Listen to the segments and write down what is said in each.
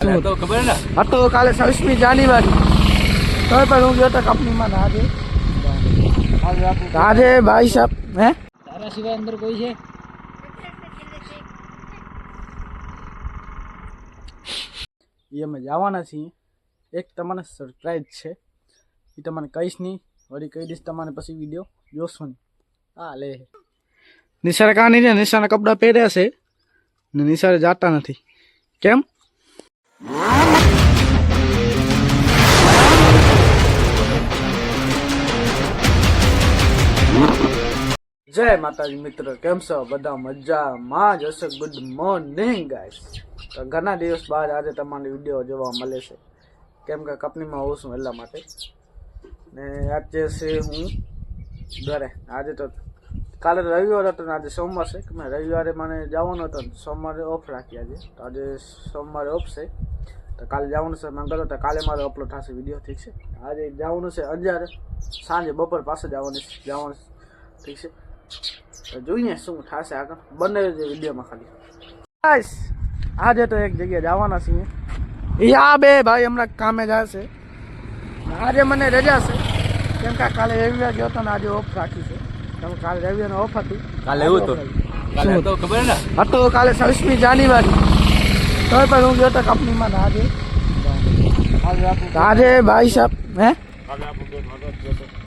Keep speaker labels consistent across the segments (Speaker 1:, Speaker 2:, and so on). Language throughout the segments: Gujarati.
Speaker 1: તો. ખબર ને?
Speaker 2: હતો કાલે છવ્વીસમી જાન્યુઆરી. તો પણ હું ગયો હતો કંપનીમાં ને આજે. આજે ભાઈ સાહેબ હે?
Speaker 1: તારા સિવાય અંદર કોઈ છે?
Speaker 2: એ અમે જવાના છીએ. એક તમને સરપ્રાઈઝ છે. એ તમને કહીશ નહીં. વળી કહી દઈશ તમારે પછી વીડિયો જોશો નહીં હા લે. નિશાળે કાની છે નિશાળે કપડાં પહેર્યા છે. ને નિશાળે જાતા નથી. કેમ? જય માતાજી મિત્રો, કેમ છો? બધા મજામાં જ હશે. ગુડ મોર્નિંગ ગાઈસ તો ઘણા દિવસ બાદ આજે તમારી વીડિયો જોવા મળે છે. કેમ કે કંપનીમાં હોઉં છું એટલા માટે. ને આજે છે હું ઘરે. આજે તો કાલે રવિવાર હતો ને આજે સોમવાર છે. કે રવિવારે મને જવાનું હતો ને સોમવારે ઓફ રાખી આજે. તો આજે સોમવારે ઓફ છે. તો કાલે જવાનું છે. મેં કહ્યું તો કાલે મારે અપલોડ થશે વીડિયો ઠીક છે. આજે જવાનું છે અંજાર. સાંજે બપોર પાસે જવાનું જવાનું ઠીક છે. જોઈએ શું થશે આગળ? બંને જ વિડીયોમાં ખાલી. બસ આજે તો એક જગ્યાએ જવાના છીએ. એ આ બે ભાઈ હમણાં કામે જાય છે આજે મને રજા છે. કેમ કે કાલે રવિવાર ગયો હતો ને આજે ઓફ રાખી છે. કેમ કે કાલે રવિવાર ઓફ હતી.
Speaker 1: કાલે એવું હતું? કાલે. તો ખબર ને?
Speaker 2: હતો કાલે છવ્વીસમી જાન્યુઆરી. તો પણ હું ગયો તો કંપનીમાં ને આજે. તો આજે ભાઈ સાહેબ હે?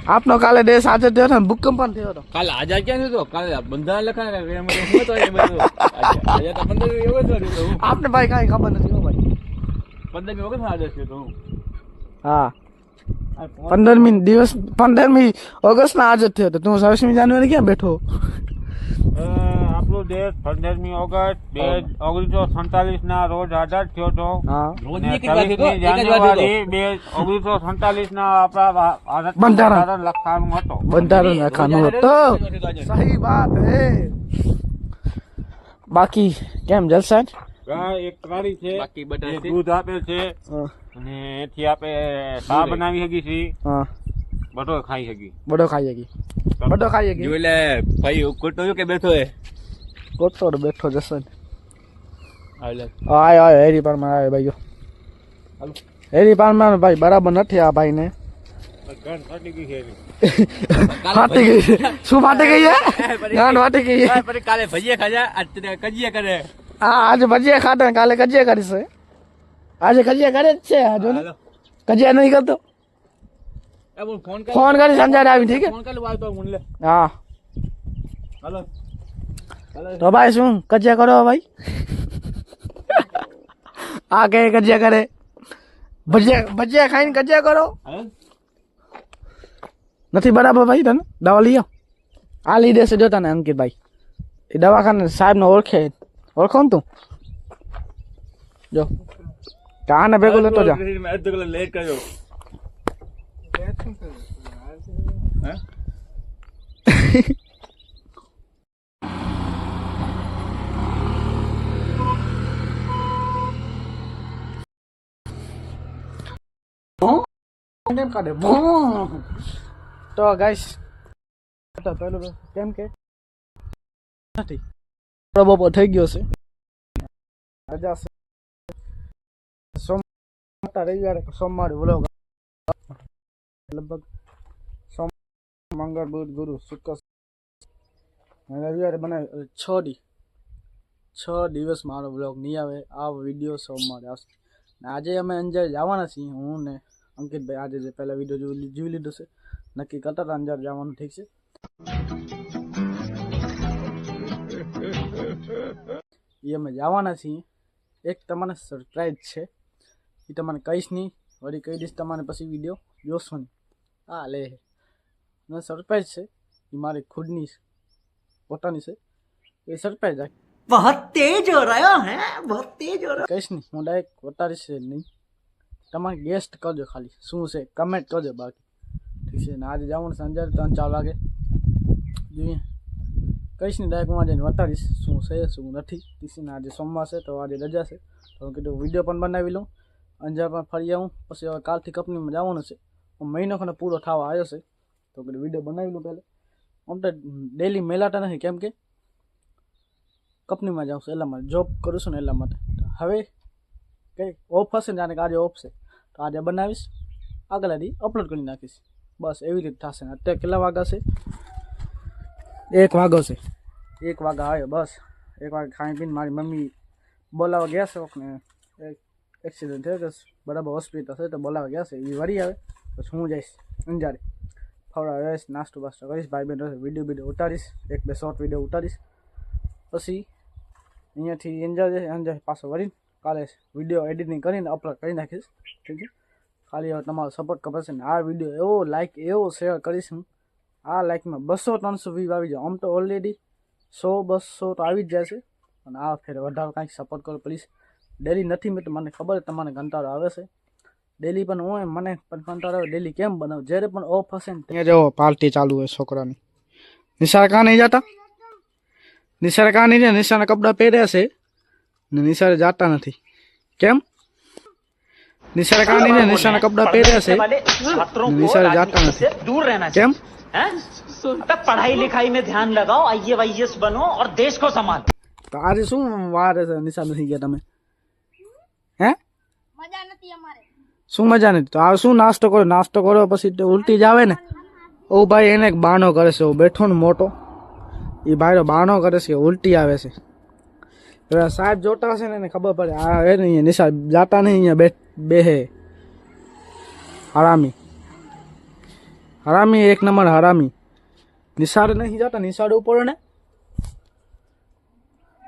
Speaker 2: આપનો કાલે દેશ આજે થયો ને ભૂકંપ પણ થયો હતો.
Speaker 1: કાલે આજે ક્યાં થયો કાલે બંધારણ લખાય આજે આજે
Speaker 2: આપને ભાઈ કાંઈ ખબર નથી ભાઈ.
Speaker 1: પંદરમી વખત આદેશ થયો તો હા.
Speaker 2: પંદરમી દિવસ પંદરમી ઓગસ્ટ ના આજ થયો હતો. તું છવ્વીસમી જાન્યુઆરી ક્યાં બેઠો?
Speaker 3: આપણો દેશ પંદરમી ઓગસ્ટ બે ઓગણીસો સંતાલીસ ના રોજ આઝાદ થયો હતો.
Speaker 2: હા.
Speaker 1: રોજ
Speaker 3: અને
Speaker 1: એક જ વાત હતો
Speaker 3: 26મી
Speaker 1: એક જ વાત હતો.
Speaker 3: જાન્યુઆરી બે ઓગણીસો સંતાલીસ ના આપણા ભારત
Speaker 2: બંધારણ.
Speaker 3: લખવાનું હતો.
Speaker 2: બંધારણ નાખવાનું હતો. સહી વાત હે. બાકી કેમ જલસા
Speaker 3: એક પ્રાણી છે.
Speaker 1: બાકી બધા
Speaker 3: દૂધ આપે છે. અને એથી આપણે સા બનાવી શકી છીએ બટો ખાઈ
Speaker 2: શકી બટો ખાઈ શકી બટો. ખાઈ
Speaker 1: શકી એટલે ભાઈ કોટો કે બેઠો હે?
Speaker 2: કોટો તો બેઠો જશે
Speaker 1: હાલે
Speaker 2: આય આય હેરી પારમાં આય ભાઈઓ.
Speaker 1: હાલો.
Speaker 2: હેરી પારમાં ભાઈ બરાબર નથી આ ભાઈ ને
Speaker 3: ઘર ફાટી ગઈ છે એની.
Speaker 2: ફાટી ગઈ છે. શું ફાટી ગઈ છે? ગાંઠ ફાટી ગઈ છે.
Speaker 1: પછી કાલે ભજીયા ખાજા. આજ કજીયા કરે.
Speaker 2: હા આજે ભજીયા ખાતા ને કાલે કજિયા કરીશ આજે કજિયા કરે જ છે આજુ ને.
Speaker 1: હાલો.
Speaker 2: કજિયા નહીં કરતો.
Speaker 1: એ બોલ ફોન કર.
Speaker 2: ફોન કરી સંજાર આવી ઠીક
Speaker 1: ફોન કર વાય તો મને લે.
Speaker 2: હે. હા
Speaker 1: હાલો હાલો.
Speaker 2: તો ભાઈ શું? કજિયા કરો ભાઈ? આ કે કજિયા કરે? ભજીયા ભજીયા ખાઈને કજિયા કરો? નથી બરાબર ભાઈ તને? દવા લઈ આવ. આ લઈ દેશે જો તને અંકિતભાઈ. એ દવાખાને સાહેબને ઓળખે. ઓળખો ને તું? જો. આને ભેગો લેતો જા.
Speaker 1: લેટ કર્યો. હે?
Speaker 2: કેમ કાઢે. તો ગાઈસ કેમ કે નથી. બપોર થઈ ગયો છે. રજા છે. સોમવાર રવિવારે સોમવારે વ્લોગ લગભગ સોમ, મંગળ, બુધ, ગુરુ, શુક્ર રવિવારે બનાવે છ. દી. છ દિવસ મારો બ્લોગ નહીં આવે. આ વીડિયો સોમવારે આવશે. આજે અમે અંજાર જવાના છીએ, હું ને અંકિતભાઈ આજે જે પહેલા વિડીયો જોઈ જોઈ લીધો છે નક્કી કરતા હતા અંજાર જવાનું ઠીક છે એ અમે જવાના છીએ એક તમને સરપ્રાઈઝ છે એ તમને કહીશ નહીં વળી કહી દઈશ તમને પછી વિડીયો જોશો નહીં હા લે અને સરપ્રાઈઝ છે એ મારી ખુદની છે, પોતાની છે એ સરપ્રાઈઝ રાખી
Speaker 4: बहुत तेज हो रहा है बहुत તેજ हो रहा
Speaker 2: કહીશ નહીં હું ડાયરેક્ટ વતાડીશ જ નહીં તમારે ગેસ્ટ કરજો ખાલી. શું છે? કમેન્ટ કરજો બાકી. ઠીક છે? ને આજે જવાનું અંજાર ત્રણ ચાર વાગે. જોઈએ. કહીશ ને ડાયરેક્ટ હું આજે વતાડીશ શું છે, શું નથી. ઠીક આજે સોમવાર છે, તો આજે રજા છે. તો હું કીધું વીડિયો પણ બનાવી લઉં. અંજાર પણ ફરી આવું. પછી હવે કાલથી કંપનીમાં જવાનું છે. હું મહિનો ખને પૂરો થવા આવ્યો છે. તો કીધું વીડિયો બનાવી લઉં પહેલાં. આમ તો ડેલી મેલાતા નથી. કેમ કે કંપનીમાં જાઉં છું. એટલા માટે જોબ કરું છું ને એટલા માટે. હવે કંઈ ઓફ હશે ને જાણે કે આજે ઓફ છે. તો આજે બનાવીશ. આગલા દી અપલોડ કરી નાખીશ. બસ એવી રીતે થશે ને અત્યારે કેટલા વાગ્યા છે? એક વાગો છે. એક વાગા આવ્યો, બસ. એક વાગે ખાઈ પીને મારી મમ્મી બોલાવવા ગયા છે એક એક્સિડન્ટ થયો કે બરાબર હોસ્પિટલ છે તો બોલાવવા ગયા છે. એ વળી આવે પછી હું જઈશ, અંજારે. ફરવા નાસ્તો બાસ્તો કરીશ ભાઈ બહેન વીડિયો વીડિયો ઉતારીશ, એક બે શોર્ટ વીડિયો ઉતારીશ. પછી અહીંયાથી એન્જોય એન્જોય પાછો વળીને કાલે વીડિયો એડિટિંગ કરીને અપલોડ કરી નાખીશ. ઠીક છે? ખાલી હવે તમારો સપોર્ટ છે ને આ વીડિયો એવો લાઇક એવો શેર કરીશ હું. આ લાઇકમાં બસો ત્રણસો વ્યૂ આવી જાય. આમ તો ઓલરેડી સો, બસો તો આવી જ જાય છે અને આ ફેર વધારે કાંઈક સપોર્ટ કરો પ્લીઝ ડેલી નથી મેં તો મને ખબર છે તમને કંટાળો આવે છે. ડેલી પણ હું મને પણ કંટાળો આવે. ડેલી કેમ બનાવું? જ્યારે પણ ઓફ હશે ને ત્યાં જવો પાર્ટી ચાલુ હોય છોકરાની. નિશાળ કાં નહીં જતા? નિશાળ કાં નહીં જાય? નિશાળના કપડાં પહેર્યા છે. ને નિશાળે જાતા નથી. કેમ? નિશાળે કાઢી ને નિશાળના કપડા પહેર્યા છે.
Speaker 4: નિશાળે
Speaker 2: જાતા
Speaker 4: નથી. દૂર રહેના
Speaker 2: કેમ?
Speaker 4: પઢાઈ લિખાઈ મેં ધ્યાન લગાઓ આઈએ વાઈએસ બનો ઓર દેશ કો સંભાલ
Speaker 2: તો આજે શું વાર છે? નિશાળ નથી ગયા તમે? હે?
Speaker 5: મજા નથી અમારે.
Speaker 2: શું મજા નથી? તો આ શું નાસ્તો કરો નાસ્તો કરો પછી ઉલટી જ આવે ને? ઓ ભાઈ એને એક બાનો કરે છે. બેઠો ને મોટો. એ ભાઈરો બાનો કરે છે ઉલટી આવે છે. સાહેબ જોતા હશે ને એને ખબર પડે. આ હે ને અહીંયા નિશા જાતા નહીં, અહીંયા બે બેહે. હરામી. હરામી, એક નંબર હરામી. નિશાળ નહીં જતા, નિશાળ ઉપર ને.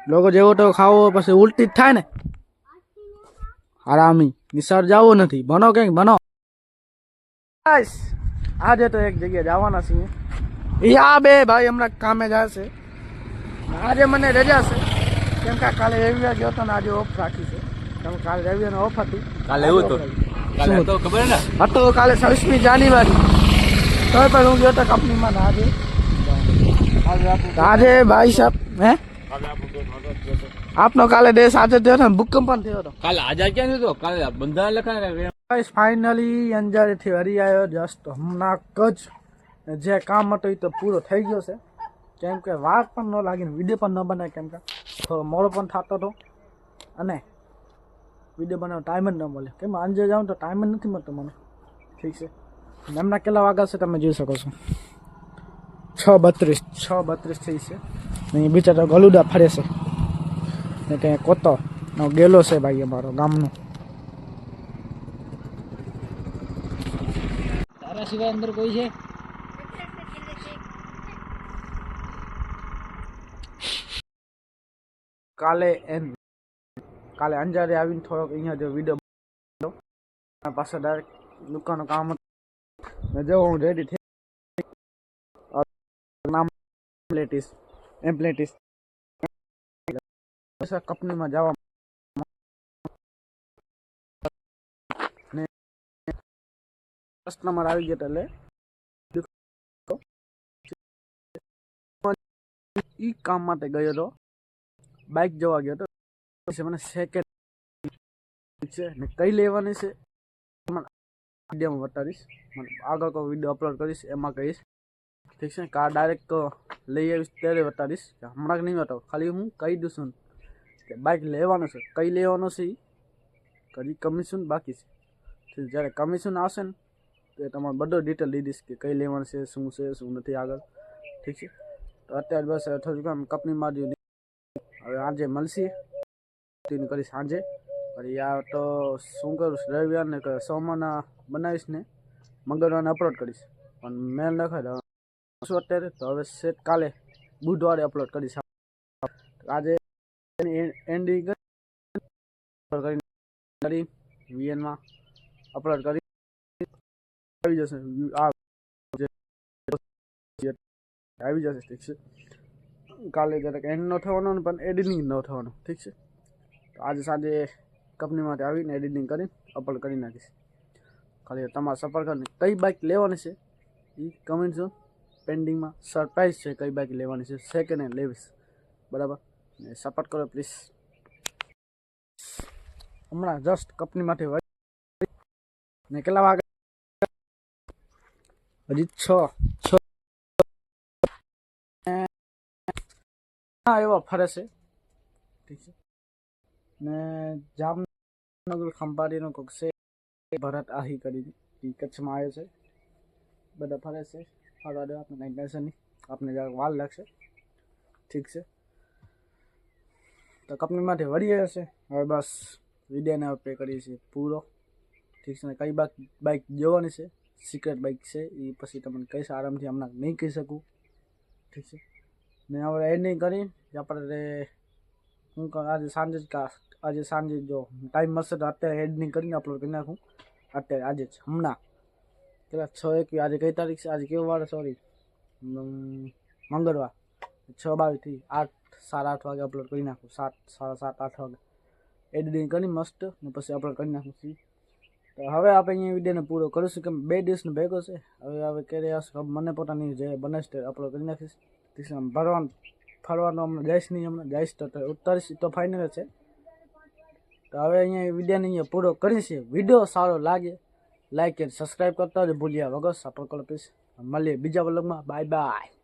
Speaker 2: લોકો જેવો તો ખાવો, પછી ઉલટી જ થાય ને. હરામી. નિશાળ જવું નથી. બનો કંઈક બસ. આજે તો એક જગ્યાએ જવાના છીએ. યા બે ભાઈ હમણાં કામે છે આજે મને રજા છે. કેમ કે કાલે રવિવાર ગયો હતો ને આજે ઓફ રાખી છે. કેમ કાલે રવિવાર ઓફ હતી.
Speaker 1: કાલે એવું હતું? કાલે તો ખબર ને?
Speaker 2: હતો કાલે છવ્વીસમી જાન્યુઆરી. તો પણ હું ગયો હતો કંપનીમાં ને આજે. આજે ભાઈ સાહેબ હે? આપનો કાલે દેશ આજે થયો હતો ને ભૂકંપ પણ થયો હતો.
Speaker 1: કાલે આજે ક્યાં થયો કાલે બંધારણ લખાય
Speaker 2: ગાઈસ ફાઇનલી અંજારેથી હરી આવ્યો જસ્ટ હમણાં જ. જે કામ હતો એ તો પૂરો થઈ ગયો છે. કેમ કે વાત પણ ન લાગીને વીડિયો પણ ન બનાવે કેમ કે થોડો મોડો પણ થતો હતો અને વીડિયો બનાવવાનો ટાઈમ જ ન મળે કેમ અંજે જાઉં તો ટાઈમ જ નથી મળતો મને. ઠીક છે. એમના કેટલા વાગ્યા છે તમે જોઈ શકો છો. છ બત્રીસ છ બત્રીસ થઈ છે. અહીં બિચારો ગલુડા ફરે છે. ને ત્યાં કોતો ગેલો છે ભાઈ અમારો ગામનો. તારા સિવાય અંદર કોઈ છે? કાલે એમ, કાલે અંજારે આવીને થોડોક અહીંયા જો વીડિયો પાછળ ડાયરેક્ટ દુકાનનું કામ હતું. ને હું રેડી થઈ નામ એમ્પ્લેટિસ એમ્પ્લેટિસ. કંપનીમાં જવા કસ્ટમર આવી ગયા એટલે ઈ કામ માટે ગયો હતો. બાઇક જોવા ગયો પછી મને સેકન્ડ છે ને કઈ લેવાની છે વિડીયોમાં બતાવીશ. મને આગળ કોઈ વીડિયો અપલોડ કરીશ, એમાં કહીશ. ઠીક છે કાર ડાયરેક્ટ તો લઈ આવીશ, ત્યારે બતાવીશ. હમણાં નહીં બતાવું, ખાલી હું કહી દઉં છું કે બાઇક લેવાનું છે. કઈ લેવાનું છે કદી કમિશન બાકી છે. જ્યારે કમિશન આવશે ને, તો તમારે બધો ડિટેલ લઈ દઈશ કે કઈ લેવાનું છે, શું છે, શું નથી આગળ. ઠીક છે, તો અત્યારે બસ થોડુંક આમ કંપનીમાં જ હવે આજે મળશે. તેનું કરીશ સાંજે. પછી યાર તો શું કરું, રવિવાર ને સોમવારના બનાવીશ ને મંગળવારને અપલોડ કરીશ. પણ મેલ શું અત્યારે? તો હવે સેટ કાલે બુધવારે અપલોડ કરીશ. આજે એન્ડિંગ કરી વીએનમાં અપલોડ કરી આવી જશે. આવી જશે ઠીક છે. કાલે જરાક એન્ડ ન થવાનો પણ એડિટિંગ ન થવાનું. ઠીક છે? તો આજે સાંજે કંપનીમાંથી આવીને એડિટિંગ કરીને અપલોડ કરી નાખીશ. ખાલી તમારા કરીને કઈ બાઇક લેવાની છે? એ કમેન્ટ જો પેન્ડિંગમાં સરપ્રાઈઝ છે કઈ બાઇક લેવાની છે. સેકન્ડ હેન્ડ લેવીશ. બરાબર? ને સપોર્ટ કરો પ્લીઝ હમણાં જસ્ટ કંપનીમાંથી વળી ને કેટલા વાગે? હજી છ છ હા એવા ફરે છે ઠીક છે ને જામ નગર ખંભાળીનો કોક છે ભરત આહી કરીને એ કચ્છમાં આવ્યો છે બધા ફરે છે ફરવા દે આપણે કંઈ ટેન્શન નહીં આપણે જરાક વાર લાગશે ઠીક છે તો કંપનીમાંથી વળીએ હશે હવે બસ વિડીયોને હવે પે કરીએ છીએ પૂરો ઠીક છે ને કઈ બાઇક બાઇક જોવાની છે સિક્રેટ બાઇક છે એ પછી તમને કહીશ આરામથી હમણાં નહીં કહી શકું ઠીક છે ને હવે એડિંગ કરી આપણે હું આજે સાંજે જ આજે સાંજે જો ટાઈમ મળશે તો અત્યારે એડિંગ કરીને અપલોડ કરી નાખું. અત્યારે, આજે જ, હમણાં. કેટલા? છ એક, આજે કઈ તારીખ છે? આજે કેવો વાર? સોરી મંગળવાર. છ બાવીસથી આઠ, સાડા આઠ વાગે અપલોડ કરી નાખું. સાત, સાડા સાત, આઠ વાગે. એડિટિંગ કરી, મસ્ત. ને પછી અપલોડ કરી નાખું છું તો હવે આપણે અહીંયા વિડીયોને પૂરો કરીશું. કેમ, બે દિવસનો ભેગો છે. હવે હવે ક્યારે આવશે? મને પોતાની જે બને છે અપલોડ કરી નાખીશ. ત્રીસ ભરવાનું, ફરવાનું અમને નહીં હમણાં જઈશ તો ઉતારીશ તો ફાઇનલ છે. તો હવે અહીંયા વિડીયોને અહીંયા પૂરો કરીશું વીડિયો સારો લાગે લાઈક અને સબસ્ક્રાઈબ કરતા જ ભૂલ્યા વગર સપોર્ટ કરો પ્લીઝ મળીએ બીજા વ્લોગમાં બાય બાય